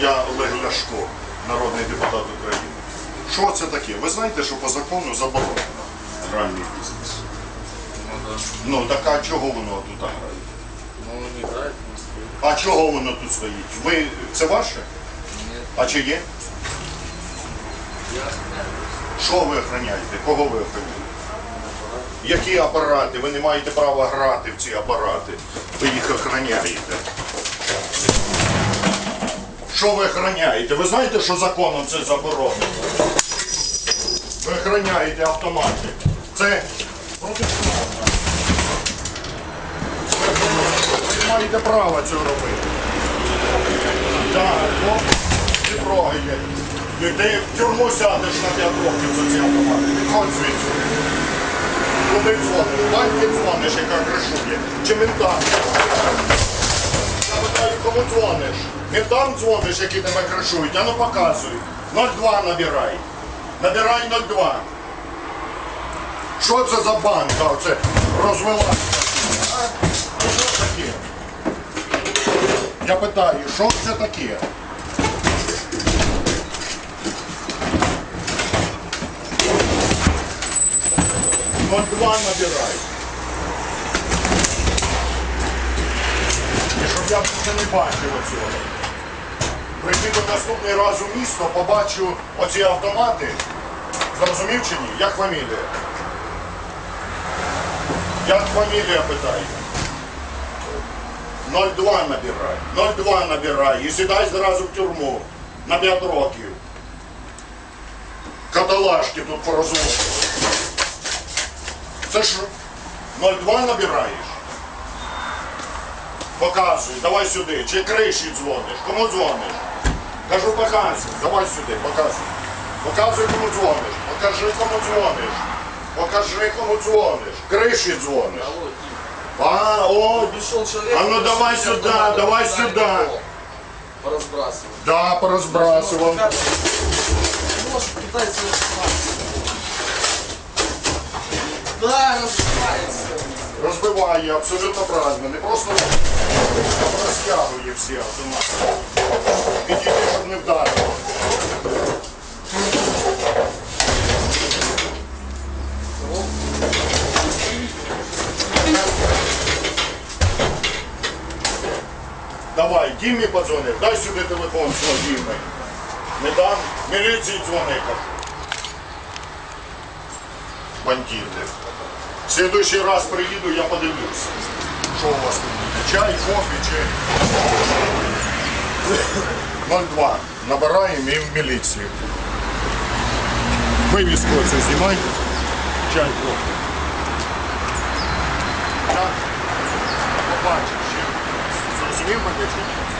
Я Олег Ляшко, народний депутат України. Що це таке? Ви знаєте, що по закону заборонено гральний бізнес. Ну да. Ну так а чого воно тут грає? Ну не играет в Москве. А чого воно тут стоїть? Ви це ваше? Нет. А чи є? Я охраняю. Що ви охороняєте? Кого ви охороняєте? Які апарати? Ви не маєте права грати в ці апарати. Ви їх охороняєте. Що ви охороняєте? Ви знаєте, що законом це заборонено? Ви охороняєте автомати. Це протиправно. Ви маєте права цього робити. Так, ну, не трогайте. Ти ти в тюрму сядеш на 5 років за ці автомати. Відходь звідси. Куди дзвониш? Баньки дзвониш, яка кришує. Чи ментам? Кому дзвониш? Ментам дзвониш, які тебе кришують, а ну показуй. 02 набирай. Набирай 02. Що це за банка? Оце розвелася. Ну що таке? Я питаю, що це таке? Ноль два набирай. І щоб я більше не бачив оцього. Прийти до наступний раз у місто, побачу оці автомати. Зрозумів чи ні? Як фамілія? Як фамілія питаю? 02 набирай. 02 набирай і сідай зразу в тюрму на 5 років. Каталажки тут порозводили. Це ж 02 набираєш? Показуй, давай сюди. Чи криші дзвониш? Кому дзвониш? Кажу, показуй, давай сюди, показуй. Показуй, кому дзвониш. Покажи, кому дзвониш. Покажи, кому дзвониш. Криші дзвониш. А, о. А ну давай автомат, давай его. Поразбрасывал. да, порозбрасував. Может, пытается Да, разбивается. Розбиває абсолютно правильно. Не просто розтягує всі автомати. Підійди, щоб не вдарило. Давай, Дімі подзвони, дай сюди телефон свого Діми. Не дам, міліції дзвони, кажу. В следующий раз приїду, я подивлюсь, що у вас тут. Чай, кофе чи 02. Набираємо і в міліцію. Вивіску оцю знімайте. Чай, кофе. Побачив ще. Зрозумів мене чи ні?